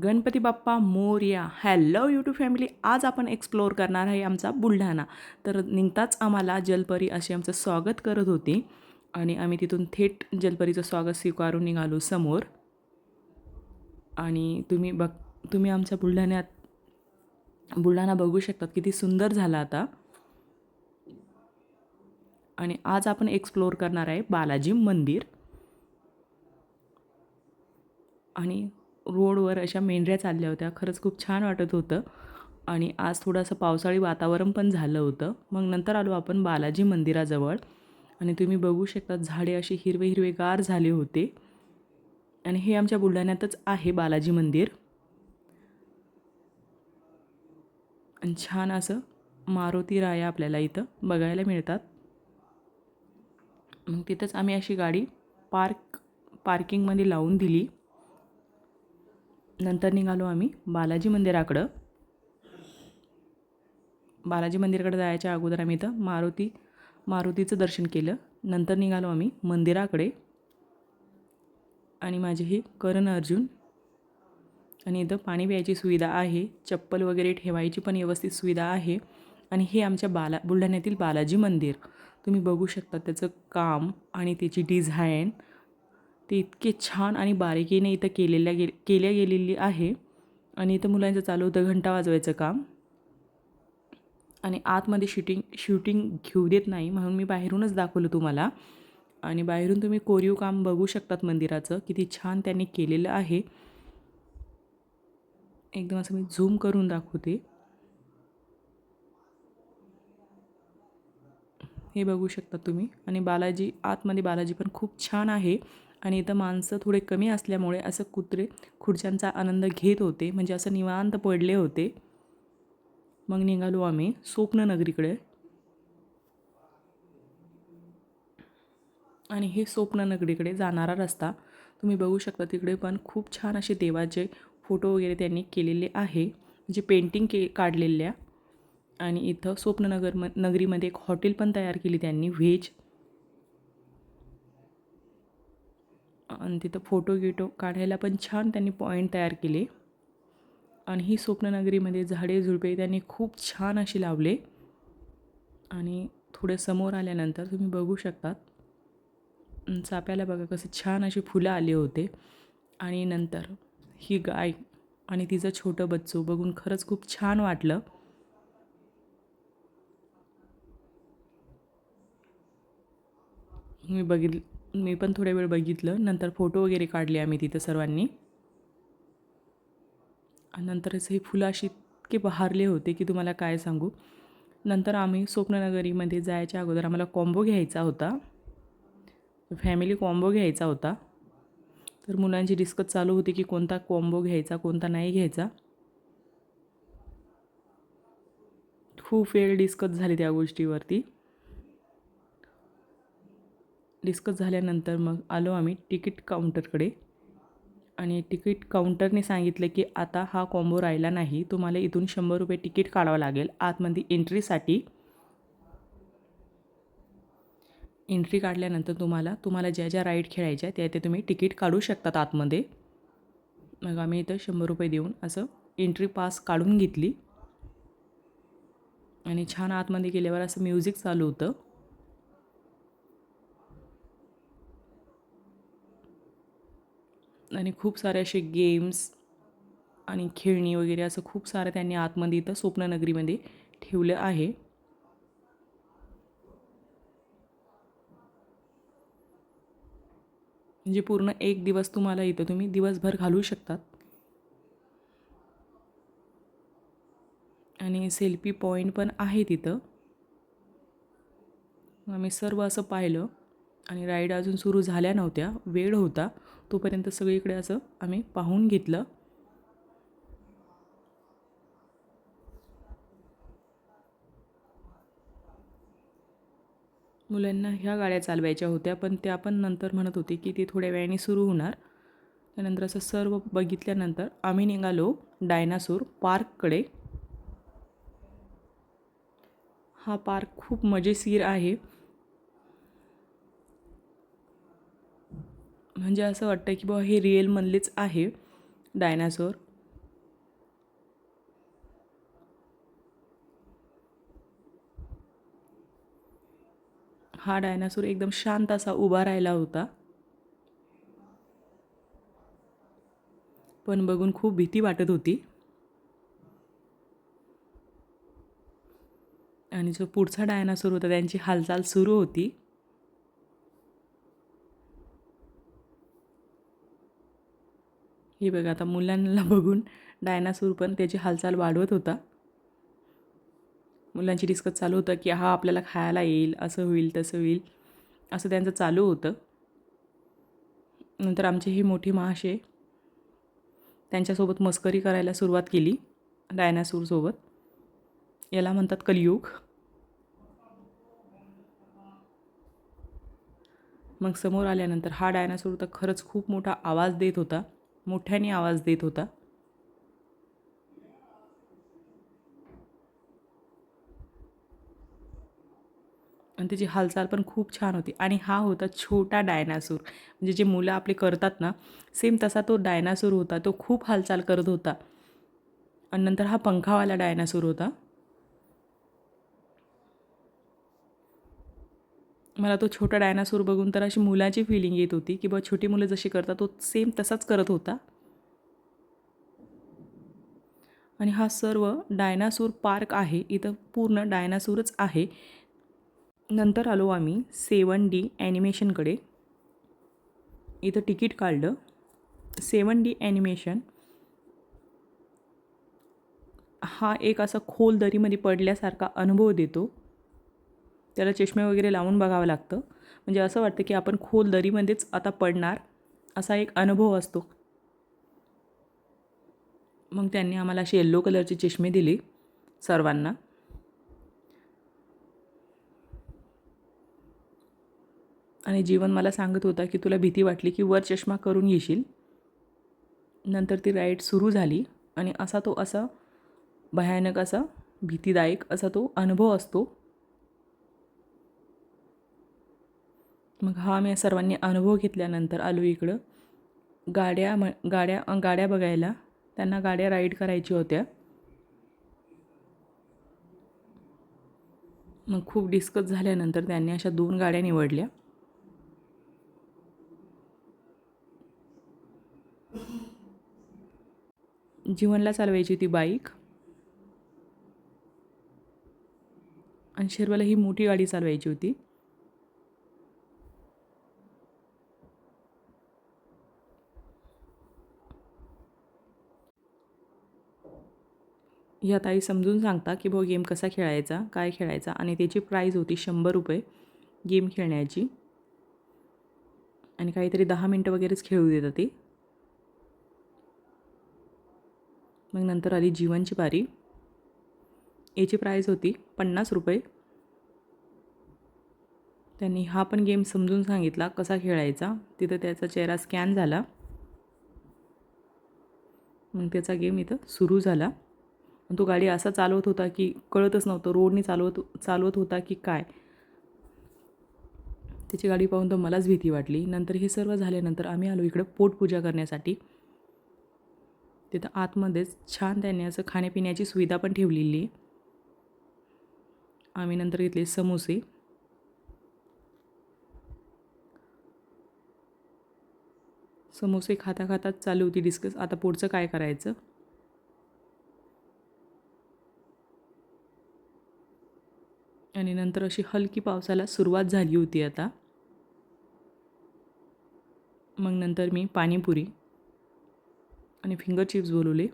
Ganpati Bappa Morya hello YouTube family आज आपण explore करणार आहे आमचा बुलढाणा. तर निघताच आम्हाला जलपरी असे आमचं स्वागत करत होते. आणि आम्ही तिथून थेट जलपरीचं स्वागत स्वीकारून निघालो समोर. आणि तुम्ही बघ तुम्ही आमच्या बुलढाण्यात बुलढाणा बघू शकतात किती सुंदर झाला आता. आणि आज आपण एक्सप्लोअर करणार आहे बालाजी मंदिर. आणि रोडवर अशा मेंढऱ्या चालल्या होत्या. खरंच खूप छान वाटत होतं. आणि आज थोडंसं पावसाळी वातावरण पण झालं होतं. मग नंतर आलो आपण बालाजी मंदिराजवळ. आणि तुम्ही बघू शकता झाडे अशी हिरवे हिरवेगार झाले होते. आणि हे आमच्या बुलढाण्यातच आहे बालाजी मंदिर. आणि छान असं मारुती राया आपल्याला इथं बघायला मिळतात. मग तिथंच आम्ही अशी गाडी पार्क पार्किंगमध्ये लावून दिली. नंतर निघालो आम्ही बालाजी मंदिराकडं. बालाजी मंदिराकडे जायच्या अगोदर आम्ही इथं मारुती मारुतीचं दर्शन केलं. नंतर निघालो आम्ही मंदिराकडे. आणि माझे हे करण अर्जुन आणि इथं पाणी प्यायची सुविधा आहे चप्पल वगैरे ठेवायची पण व्यवस्थित सुविधा आहे. आणि हे आमच्या बाला बुलढाण्यातील बालाजी मंदिर. तुम्ही बघू शकता त्याचं काम आणि त्याची डिझाईन ते इतके छान आणि बारीकीने इथं केलेल्या गे केल्या गेलेली आहे. आणि इथं मुलांचं चालू होतं घंटा वाजवायचं काम. आणि आतमध्ये शूटिंग शूटिंग घेऊ देत नाही म्हणून मी बाहेरूनच दाखवलं तुम्हाला. आणि बाहेरून तुम्ही कोरीव काम बघू शकतात मंदिराचं. किती छान त्यांनी केलेलं आहे. एकदम असं मी झूम करून दाखवते. हे बघू शकता तुम्ही. आणि बालाजी आतमध्ये बालाजी पण खूप छान आहे. आणि इथं माणसं थोडे कमी असल्यामुळे असं कुत्रे खुर्च्यांचा आनंद घेत होते. म्हणजे असं निवांत पडले होते. मग निघालो आम्ही स्वप्ननगरीकडे आणि हे स्वप्ननगरीकडे जाणारा रस्ता तुम्ही बघू शकता तिकडे पण खूप छान असे देवाचे फोटो वगैरे त्यांनी केलेले आहे. म्हणजे पेंटिंग के काढलेल्या. आणि इथं स्वप्ननगर म नगरीमध्ये एक हॉटेल पण तयार केली त्यांनी व्हेज. आणि तिथं फोटो गिटो काढायला पण छान त्यांनी पॉईंट तयार केले. आणि ही स्वप्ननगरीमध्ये झाडे झुडपे त्यांनी खूप छान अशी लावले. आणि थोडे समोर आल्यानंतर तुम्ही बघू शकतात. चाप्याला बघा कसं छान अशी फुलं आले होते. आणि नंतर ही गाय आणि तिचं छोटं बच्चू बघून खरंच खूप छान वाटलं. मी बघितलं मी पण थोड्या वेळ बघितलं. नंतर फोटो वगैरे काढले आम्ही तिथं सर्वांनी. नंतरच हे फुलं अशी इतके बहारले होते की तुम्हाला काय सांगू. नंतर आम्ही स्वप्ननगरीमध्ये जायच्या अगोदर आम्हाला कॉम्बो घ्यायचा होता. फॅमिली कॉम्बो घ्यायचा होता. तर मुलांची डिस्कस चालू होती की कोणता कॉम्बो घ्यायचा कोणता नाही घ्यायचा. खूप वेळ डिस्कस झाली त्या गोष्टीवरती. डिस्कस झाल्यानंतर मग आलो आम्ही तिकीट काउंटरकडे आणि तिकीट काउंटरने सांगितलं की आता हा कॉम्बो राहिला नाही. तुम्हाला इथून शंभर रुपये तिकीट काढावं लागेल. आतमध्ये एंट्रीसाठी एंट्री काढल्यानंतर तुम्हाला तुम्हाला ज्या ज्या राईड खेळायच्या त्या ते तुम्ही तिकीट काढू शकतात आतमध्ये. मग आम्ही इथं शंभर रुपये देऊन असं एंट्री पास काढून घेतली. आणि छान आतमध्ये गेल्यावर असं म्युझिक चालू होतं. आणि खूप सारे असे गेम्स आणि खेळणी वगैरे असं खूप सारं त्यांनी आतमध्ये इथं स्वप्ननगरीमध्ये ठेवलं आहे. म्हणजे पूर्ण एक दिवस तुम्हाला इथं तुम्ही दिवसभर घालवू शकतात. आणि सेल्फी पॉईंट पण आहे तिथं आम्ही सर्व असं पाहिलं आणि राईड अजून सुरू झाल्या नव्हत्या वेळ होता. तोपर्यंत सगळीकडे असं आम्ही पाहून घेतलं. मुलांना ह्या गाड्या चालवायच्या होत्या पण त्या पण नंतर म्हणत होते की ती थोड्या वेळाने सुरू होणार. त्यानंतर असं सर्व बघितल्यानंतर आम्ही निघालो डायनासोर पार्ककडे. हा पार्क खूप मजेशीर आहे. म्हणजे असं वाटतं की बाबा हे रिअल म्हणलेच आहे. डायनासोर हा डायनासोर एकदम शांत असा उभा राहिला होता. पण बघून खूप भीती वाटत होती. आणि जो पुढचा डायनासोर होता त्यांची हालचाल सुरू होती. हे बघा आता मुलांना बघून डायनासूर पण त्याची हालचाल वाढवत होता. मुलांची डिस्कस चालू होतं की हा आपल्याला खायला येईल असं होईल तसं होईल असं त्यांचं चालू होतं. नंतर आमचे हे मोठे महाशे त्यांच्यासोबत मस्करी करायला सुरुवात केली डायनासूरसोबत याला म्हणतात कलियुग. मग समोर आल्यानंतर हा डायनासूर तर खरंच खूप मोठा आवाज देत होता. मोठ्याने आवाज देत होता. आणि त्याची हालचाल पण खूप छान होती. आणि हा होता छोटा डायनासूर. म्हणजे जे मुलं आपले करतात ना सेम तसा तो डायनासूर होता. तो खूप हालचाल करत होता. आणि नंतर हा पंखावाला डायनासूर होता. मला तो छोटा डायनासोर बघून तर अशी मुलाची फिलिंग येत होती की बा छोटी मुलं जशी करतात तो सेम तसाच करत होता. आणि हा सर्व डायनासोर पार्क आहे. इथं पूर्ण डायनासोरच आहे. नंतर आलो आम्ही सेवन डी ॲनिमेशनकडे इथं तिकीट काढलं. सेवन डी ॲनिमेशन हा एक असा खोल दरीमध्ये पडल्यासारखा अनुभव देतो. त्याला चष्मे वगैरे लावून बघावं लागतं. म्हणजे असं वाटतं की आपण खोल दरीमध्येच आता पडणार असा एक अनुभव असतो. मग त्यांनी आम्हाला असे येल्लो कलरचे चष्मे दिले सर्वांना. आणि जीवन मला सांगत होता की तुला भीती वाटली की वर चष्मा करून येशील. नंतर ती राईड सुरू झाली आणि असा तो असा भयानक असा भीतीदायक असा तो अनुभव असतो. मग हा आम्ही सर्वांनी अनुभव घेतल्यानंतर आलो इकडं. गाड्या म गाड्या गाड्या बघायला. त्यांना गाड्या राईड करायच्या होत्या. मग खूप डिस्कस झाल्यानंतर त्यांनी अशा दोन गाड्या निवडल्या. जीवनला चालवायची ती बाईक. आणि शेरवाला ही मोठी गाडी चालवायची होती. ह्या ताई समजून सांगता की भाऊ गेम कसा खेळायचा काय खेळायचा आणि त्याची प्राईज होती शंभर रुपये गेम खेळण्याची. आणि काहीतरी दहा मिनटं वगैरेच खेळू देतात ती मग नंतर आली जीवनची पारी. याची प्राईज होती पन्नास रुपये. त्यांनी हा पण गेम समजून सांगितला कसा खेळायचा. तिथं त्याचा चेहरा स्कॅन झाला. मग त्याचा गेम इथं सुरू झाला. तो गाडी असा चालवत होता की कळतच नव्हतं रोडने चालवत चालवत होता की काय. त्याची गाडी पाहून तर मलाच भीती वाटली. नंतर हे सर्व झाल्यानंतर आम्ही आलो इकडं पोटपूजा करण्यासाठी. तिथं आतमध्येच छान त्यांनी असं खाण्यापिण्याची सुविधा पण ठेवलेली. आम्ही नंतर घेतले समोसे. समोसे खाता खाताच चालू होती डिस्कस आता पुढचं काय करायचं? आणि नंतर अशी हलकी पावसाला सुरुवात झाली होती आता. मग नंतर मी पाणीपुरी आणि फिंगर चिप्स बोलवले.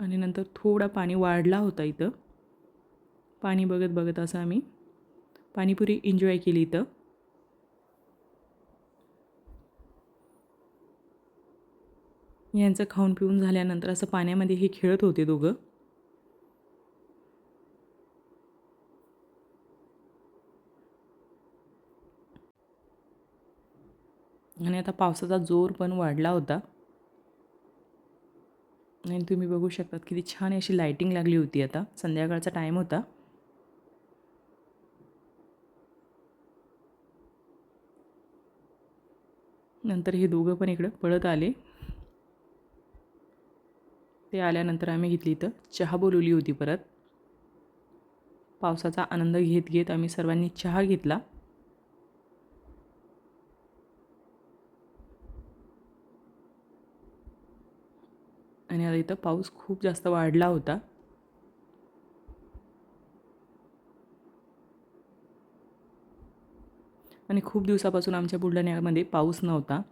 आणि नंतर थोडा पाणी वाढला होता इथं. पाणी बघत बघत असं आम्ही पाणीपुरी एन्जॉय केली इथं. यांचं खाऊन पिऊन झाल्यानंतर असं पाण्यामध्ये हे खेळत होते दोघं आणि आता पावसाचा जोर पण वाढला होता. आणि तुम्ही बघू शकतात किती छान अशी लाईटिंग लागली होती आता. संध्याकाळचा टाईम होता. नंतर हे दोघं पण इकडं पळत आले. ते आल्यानंतर आम्ही घेतली इथं. चहा बोलवली होती परत. पावसाचा आनंद घेत घेत आम्ही सर्वांनी चहा घेतला. आणि आता इथं पाऊस खूप जास्त वाढला होता. आणि खूप दिवसापासून आमच्या बुलढाण्यामध्ये पाऊस नव्हता.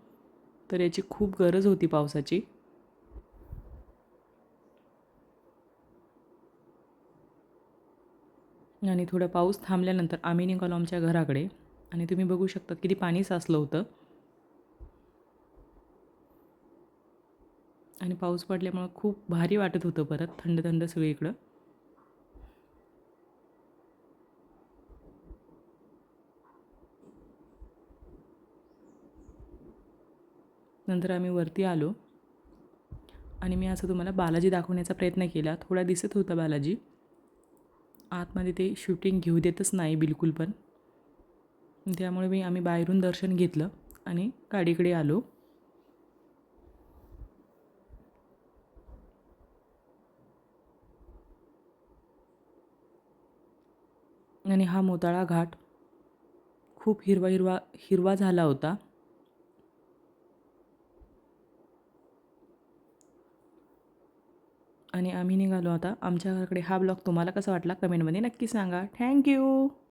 तर याची खूप गरज होती पावसाची. आणि थोडा पाऊस थांबल्यानंतर आम्ही निघालो आमच्या घराकडे. आणि तुम्ही बघू शकता किती पाणी साचलं होतं. आणि पाऊस पडल्यामुळं खूप भारी वाटत होतं परत थंड थंड सगळीकडं. नंतर आम्ही वरती आलो आणि मी असं तुम्हाला बालाजी दाखवण्याचा प्रयत्न केला. थोडा दिसत होता बालाजी. आतमध्ये ते शूटिंग घेऊ देतच नाही बिलकुल पण. त्यामुळे मी आम्ही बाहेरून दर्शन घेतलं आणि गाडीकडे आलो. आणि हा मोताळा घाट खूप हिरवा हिरवा हिरवा झाला होता. आणि आम्ही निघालो आता. आमच्या घराकडे हा ब्लॉग तुम्हाला कसा वाटला कमेंटमध्ये नक्की सांगा. थँक्यू